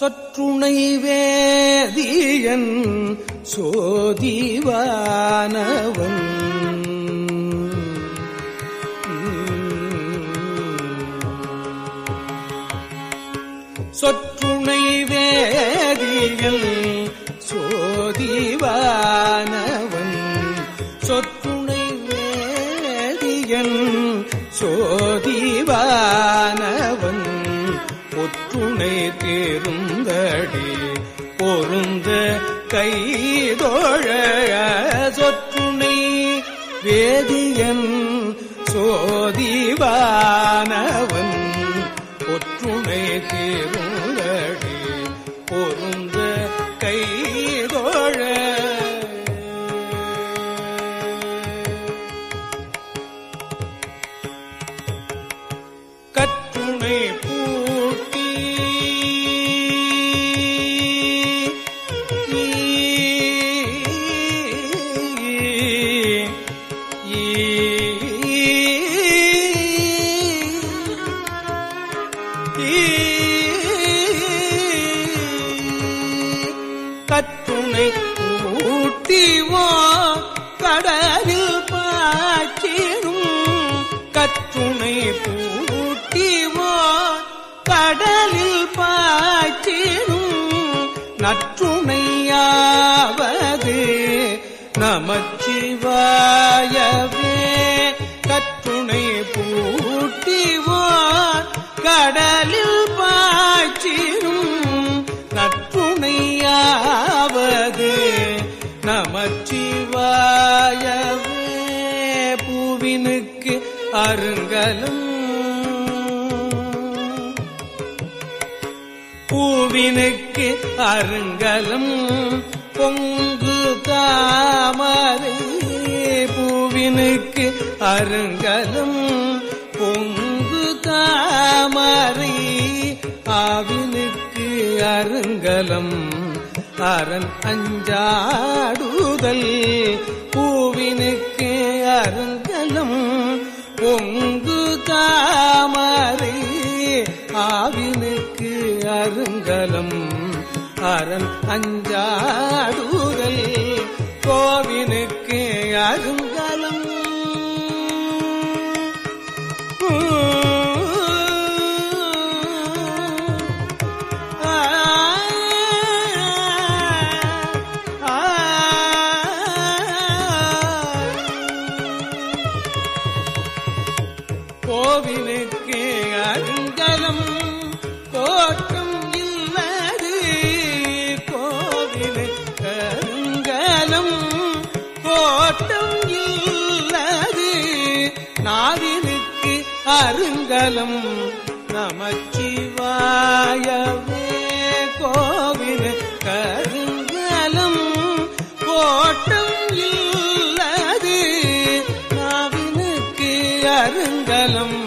சொற்றுணை வேதியன் சோதிவானவன். சொற்றுணை வேதியன் சோதிவானவன். சொற்றுணை வேதியன் சோதிவான துணை நமச்சிவாயவே பூவினுக்கு அருங்கலும். பூவினுக்கு அருங்கலும். பொங்கு தாமரை பூவினுக்கு அருங்கலும். பொங்கு தாமரை ஆவினுக்கு அருங்கலம். அரண் அஞ்சாடுதல் பூவினுக்கு அருங்கலம் பொங்கு தாமரை ஆவினுக்கு அருங்கலம் அரண் அஞ்சாடுதல் கோவினுக்கு மங்களம் நமச்சிவாயவே. கோவிலு கருங்கலம் கோட்டம் இல்லது. நாவினுக்கு அருங்கலம்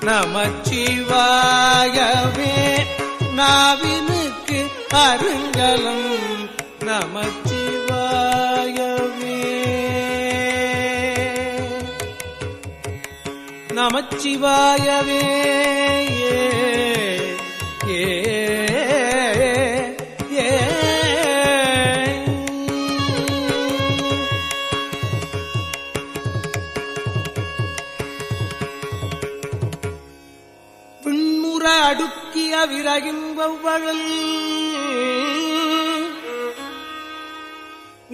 நமச்சிவாயவே. நாவி நமச்சிவாயவே. ஏ விண்முற அடுக்கிய விறகின் வவ்வழல்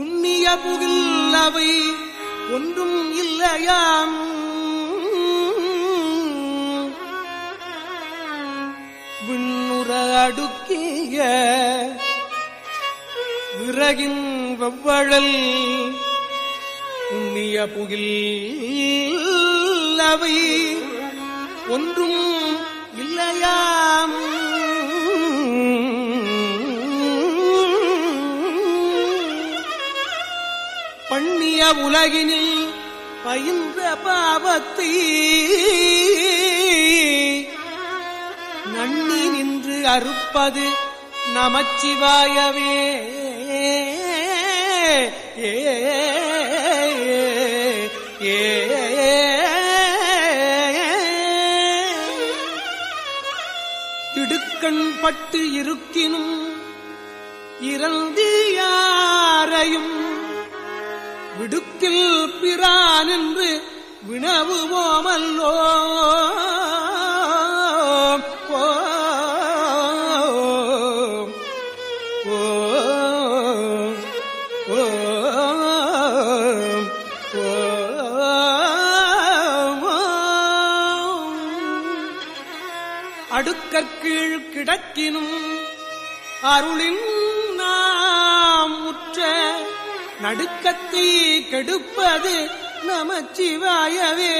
உண்ணிய புகில் அவை ஒன்றும் இல்லையாம். அடுக்கிய விறகின் வெவ்வழல் உண்ணிய புகில் அவை ஒன்றும் இல்லையாம். பண்ணிய உலகினில் பயின்ற பாவத்தை நன்னி நின்று அறுப்பது நமச்சிவாயவே ஏ ஏ பட்டு இருக்கினும் இறந்தியாரையும் விடுக்கில் பிரான் என்று வினவுவோமல்லோ அடுக்கீழ் கிடக்கினும் அருளின் நாம் உற்ற நடுக்கத்தை கெடுப்பது நமச்சிவாயவே.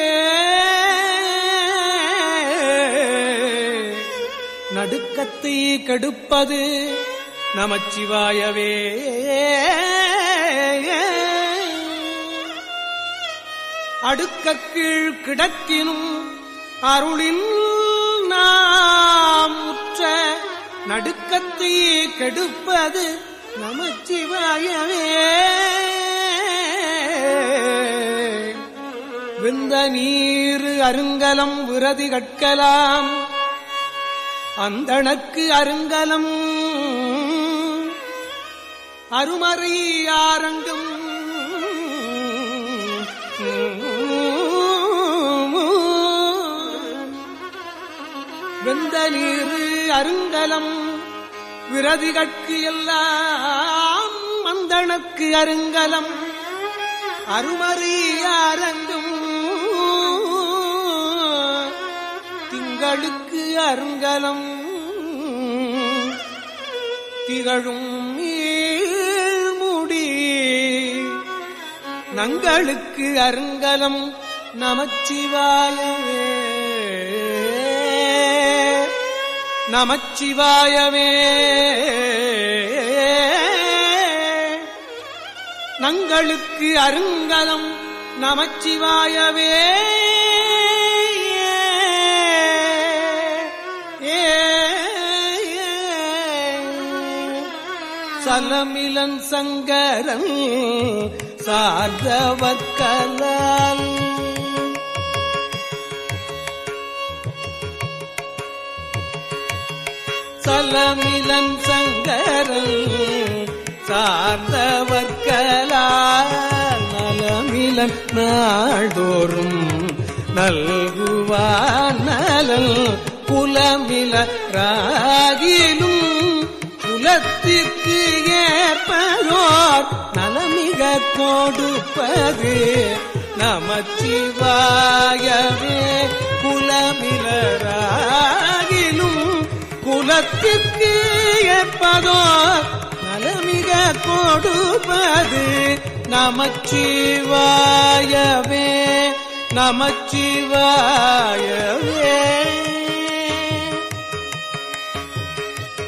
நடுக்கத்தை கெடுப்பது நமச்சிவாயவே. அடுக்கக்கீழ் கிடக்கினும் அருளின் நடுக்கத்தையே கெடுப்பது நமச்சிவாயவே. விந்த நீர் அருங்கலம் விரதி கட்கலாம் அந்தணக்கு அருங்கலம். அருமறை ஆரங்கம் அருங்கலம். விரதிகட்கு எல்லாம் மந்தனுக்கு அருங்கலம். அருமறியாரங்கும் திங்களுக்கு அருங்கலம். திகழும் நீழ்முடி நங்களுக்கு அருங்கலம். நமச்சிவாயவே நமச்சிவாயவே. நங்களுக்கு அருங்கலம் நமச்சிவாயவே. சலமிலன் சங்கரன் சார்ந்தவர்கலால் சலமிலன் சங்கரன் சார்ந்தவர்கலால் நலமிலன் நாள்தோறும் நல்குவான் நலன் குலமில ராகிலும் குலத்திற்கு ஏற்பதோர் நலமிக கொடுப்பது நமச்சிவாயவே. குலமிலராகிலும் குலத்திற்கு ஏற்பதோ நலமிக கொடுப்பது நமச்சிவாயவே நமச்சிவாயவே.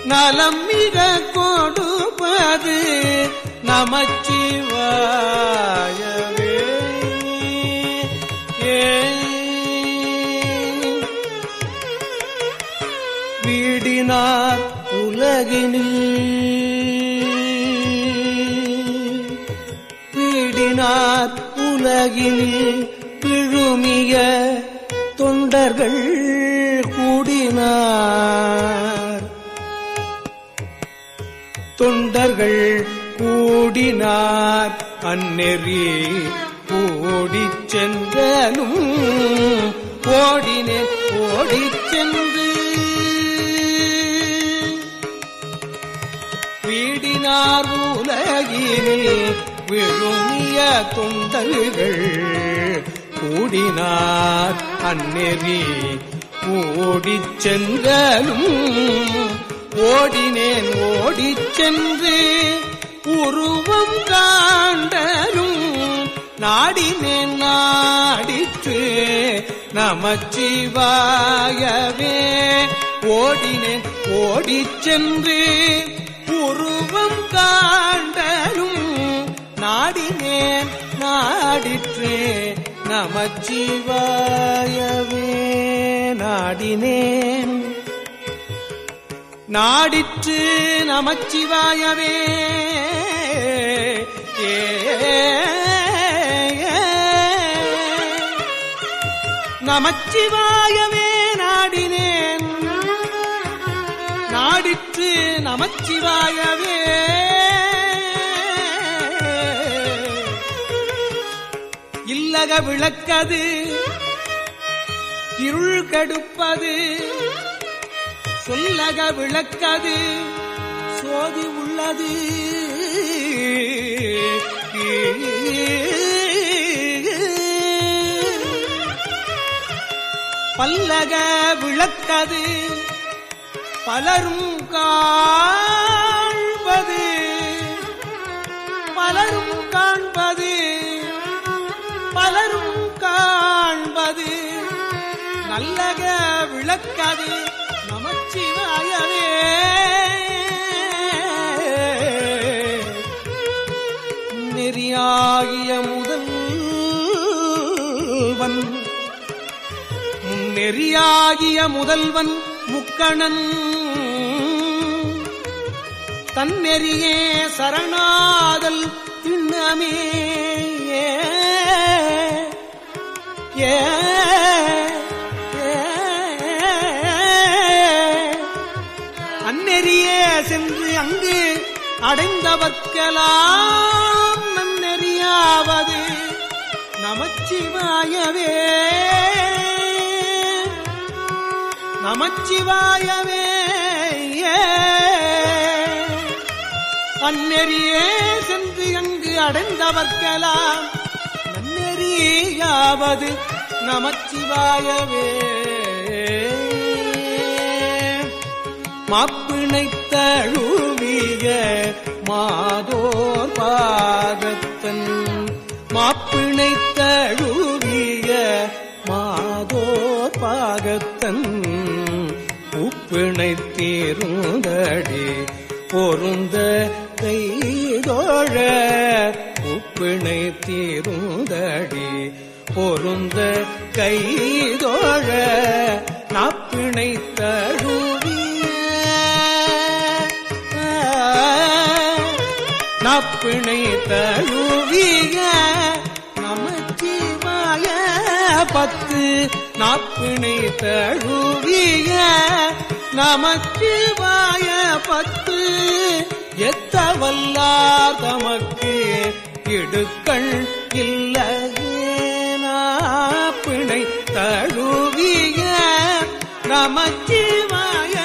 நலம் மிக கொடுப்பது நமச்சிவாயவே. வீடினார் உலகினில். வீடினார் உலகினில் பிழுமிய தொண்டர்கள் கூடினார். தொண்டர்கள் கூடினார். அந்நெறி ஓடிச் சென்றனும். ஓடினே ஓடிச் சென்ற உலகினில் விழுமிய தொண்டர்கள் கூடினார் அந்நெறி. ஓடிச் சென்றனும் ஓடினேன் ஓடிச் சென்று உருவம் காண்டரும் நாடினேன் நாடிற்று நமச்சிவாயவே. ஓடினேன் ஓடிச் சென்று உருவம் காண்ட நாடினேன் நாடிற்றே நமச்சிவாயவே நாடினேன். நாடிற்று நமச்சிவாயவே ஏ நமச்சிவாயவே நாடினேன். நாடிற்று நமச்சிவாயவே விலக விளக்கது. இருள் கடுப்பது. சொல்லக விளக்கது. சோதி உள்ளது. பல்லக விளக்கது. பலரும் காண்பது. பலரும் காண்பது. பலரும் காண்பது. நல்லக விளக்கது நமச்சிவாயவே. நெறியாகிய முதல்வன் நெறியாகிய முதல்வன் முக்கணன். தன்னெறியே சரணாதல் திண்ணமே. ஏ அந்நெறியே சென்று அங்கு அடைந்தவர்க்கலாம் நன்னெறியாவது நமச்சிவாயவே. நமச்சிவாயவே. அந்நெறியே சென்று அங்கு அடைந்தவர்க்கலாம் யாவது நமச்சிவாயவே. மாப்பிணை தழுவிய மாதோர் பாதத்தன் மாப்பிணை தழுவிய மாதோர் பாகத்தன். உப்பிணை தீருந்தடி பொருந்த கைதோழ பிணை தீருந்தடி பொருந்த கைதோழ நாப்பிணை தழுவிய நாப்பிணை தழுவிய நமச்சிவாய பத்து நாப்பிணை தழுவிய நமச்சிவாய பத்து எத்த வல்லார் தமக்கு இடுக்கள் இல்லையே பிணை தழுவிய நமச்சிவாய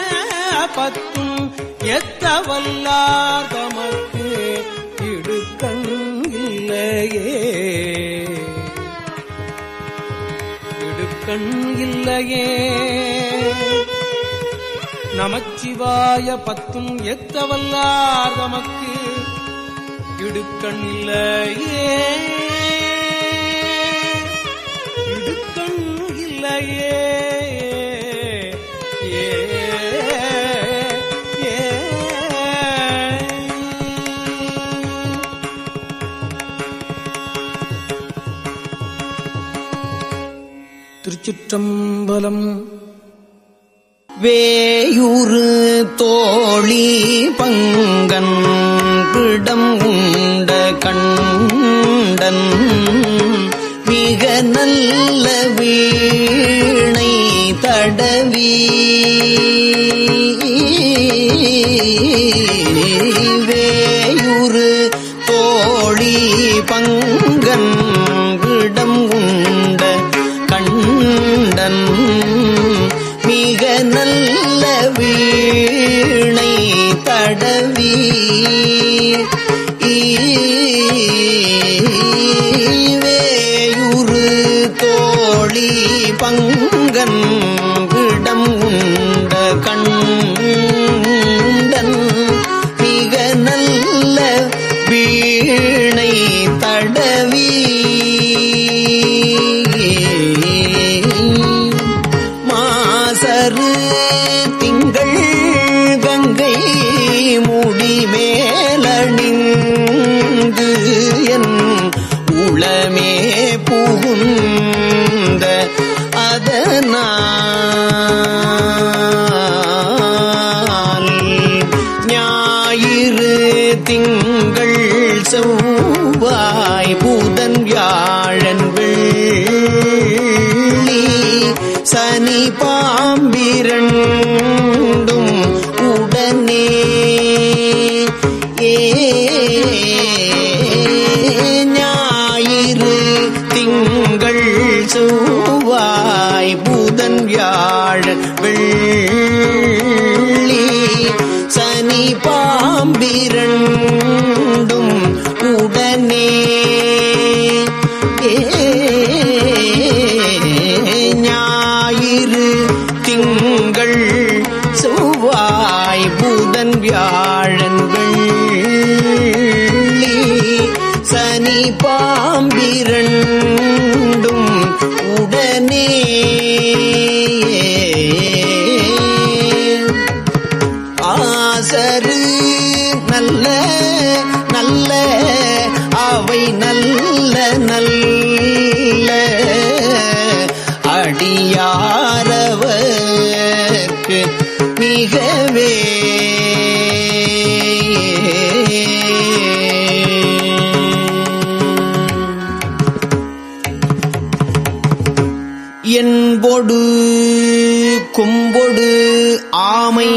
பத்தும் எத்த வல்லார் தமக்கு இடுக்கண் இல்லையே. இடுக்கண் இல்லையே. நமச்சிவாய பத்தும் எத்த வல்லார் தமக்கு இடுக்கண் இடுக்கண் இல்லையே ஏ. திருச்சிற்றம்பலம் வேயூறு தோழி பங்கன் கண்டன் மிக நல்ல வீணை தடவி. புகுந்த செவ்வாய் புதன் வியாழன் வெள்ளி சனி பாம்பிரண்டும் உடனே என்பொடு கும்பொடு ஆமை.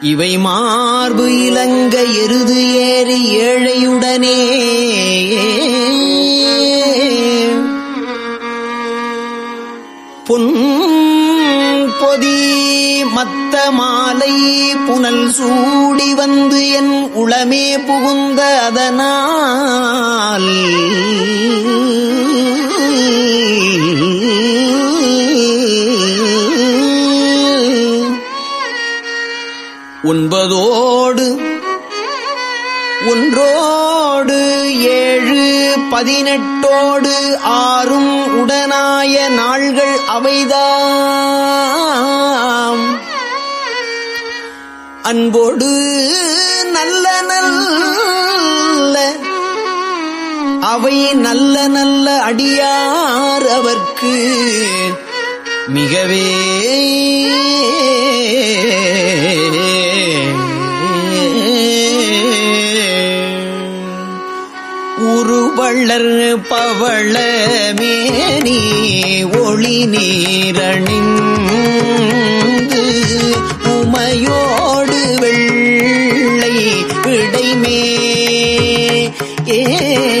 இவை மார்பு இலங்க எருது ஏறி ஏழையுடனே. பொன் பொதி மத்த மாலை புனல் சூடி வந்து என் உளமே புகுந்த அதனால். ஒன்பதோடு ஒன்றோடு ஏழு பதினெட்டோடு ஆறும் உடனாய நாள்கள் அவைதான் அன்போடு நல்ல நல்ல அவை நல்ல நல்ல அடியார் அவர்க்கு மிகவே. உருவள்ளர் பவள மேனி ஒளி நீரணின் ஏ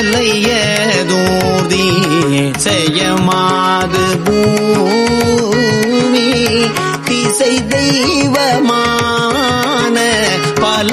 திருமகள் கலையதூதி செய்யமாது பூமி திசை தெய்வமான பல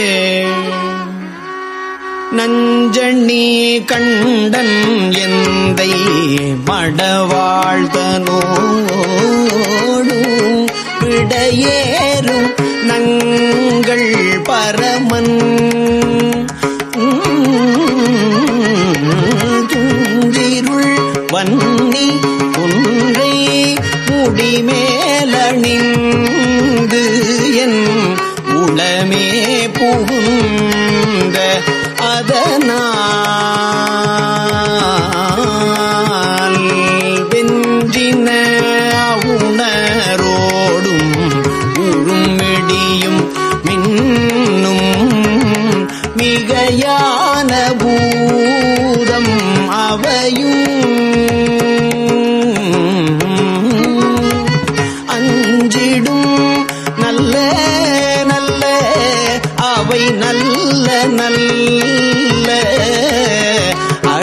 நஞ்சண்ணி கண்டன் எந்தை மடவாழ்தனோடு விடைமேலணிந்து விடையேறும் நங்கள் பரமன்.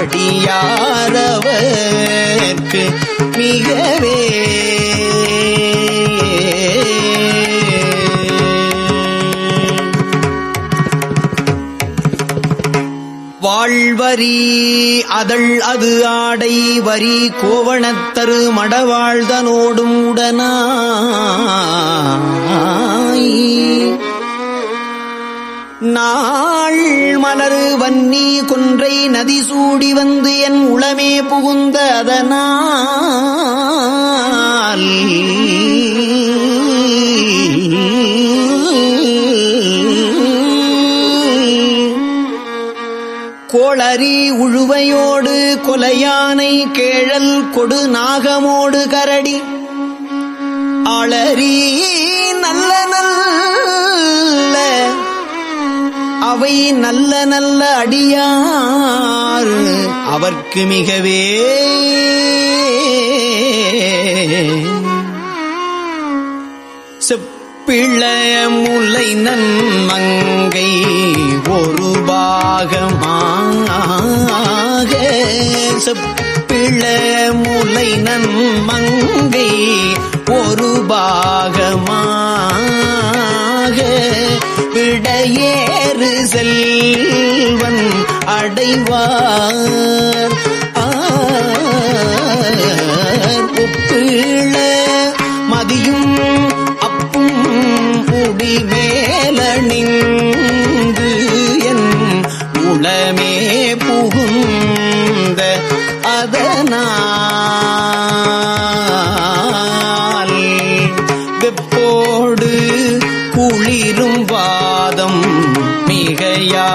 அடியாரவர்க்கு மிகவே. வாழ்வரி அதள் அது ஆடை வரி கோவணத்தரு மடவாழ்தனோடும் உடனாய். நாள் மலரு வன்னி கொன்றை நதி சூடி வந்து என் உளமே புகுந்த அதனால். கோளரி உழுவையோடு கொலையானை கேழல் கொடு நாகமோடு கரடி. அளறி நல்ல நல்ல அவை நல்ல நல்ல அடியார். அவர்க்கு மிகவே செப்பிள முலை நன்மங்கை ஒரு பாகமாக. செப்பிள முலை நன்மங்கை ஒரு பாகமாக. விடையே அடைவார். ஆர் மதியும் அப்பும் புடி மேலணிந்து என் உளமே புகுந்த அதனால் வெப்போடு குளிரும் வாதம் மிகையா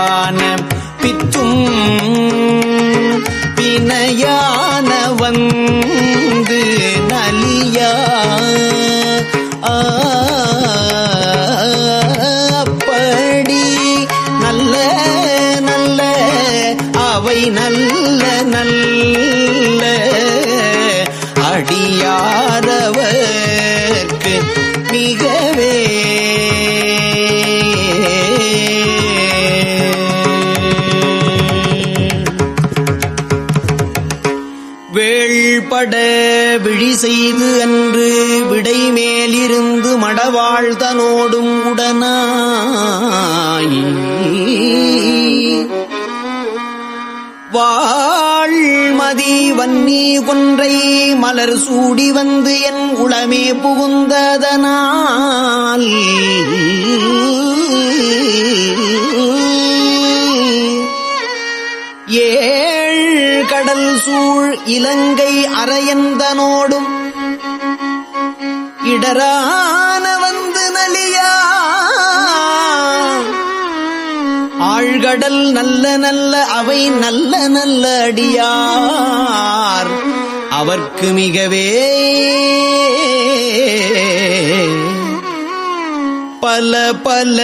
வாழ்மதி வன்னி கொன்றை மலர் சூடி வந்து என் உளமே புகுந்ததனால். ஏழ் கடல் சூழ் இலங்கை அரையந்தனோடும் இடரான ஆழ்கடல் நல்ல நல்ல அவை நல்ல நல்ல அடியார். அவர்க்கு மிகவே பல பல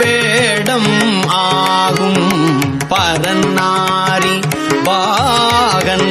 வேடம் ஆகும் பரநாரி பாகன்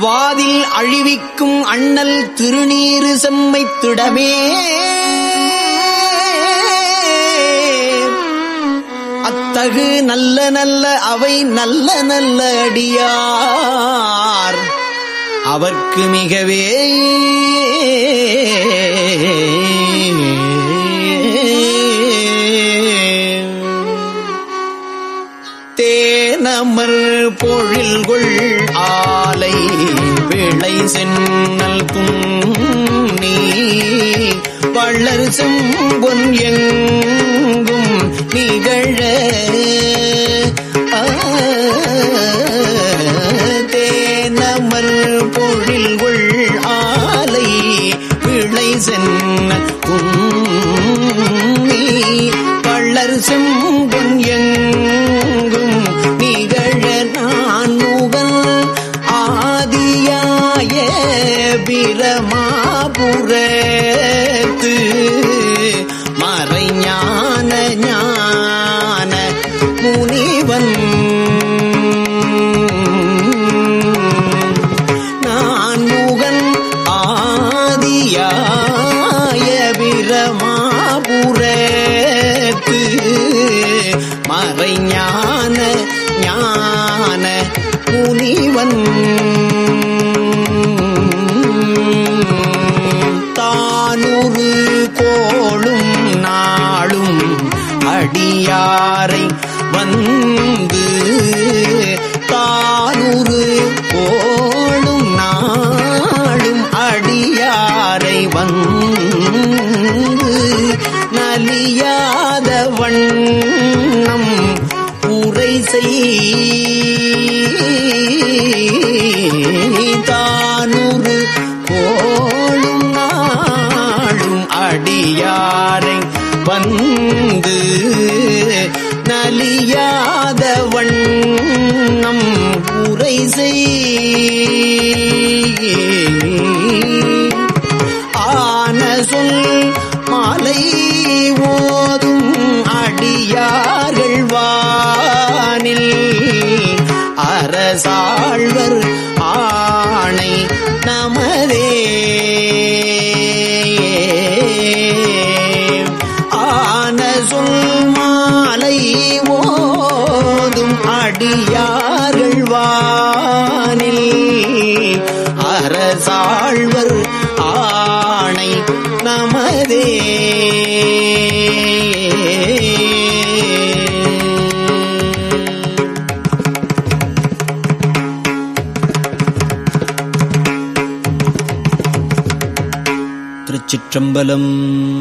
வாதில் அழிவிக்கும் அண்ணல் திருநீறு செம்மைத்திடமே அத்தகு நல்ல நல்ல அவை நல்ல நல்ல அடியார். அவர்க்கு மிகவே. தேனமர் பொழில்கொள் ஆர் வேளை சென்னல் துண்ணி வள்ளர் செம்பொன் எங்கும் நிகழ தேனமர் தேனமர் உள் ஆலை விளை சென்னல் துண்ணி வள்ளர் செம்பொன் எங்கும் ஆதியாய பிரமாபுரத்து மறைஞான ஞான முனிவன் தானூறு கோளும் நாளும் அடியாரை வந்த உரை செய் ஆன சொல் மாலை ஓதும் அடியார்கள் வானில். அரசாழ்வர் चम्बलम्।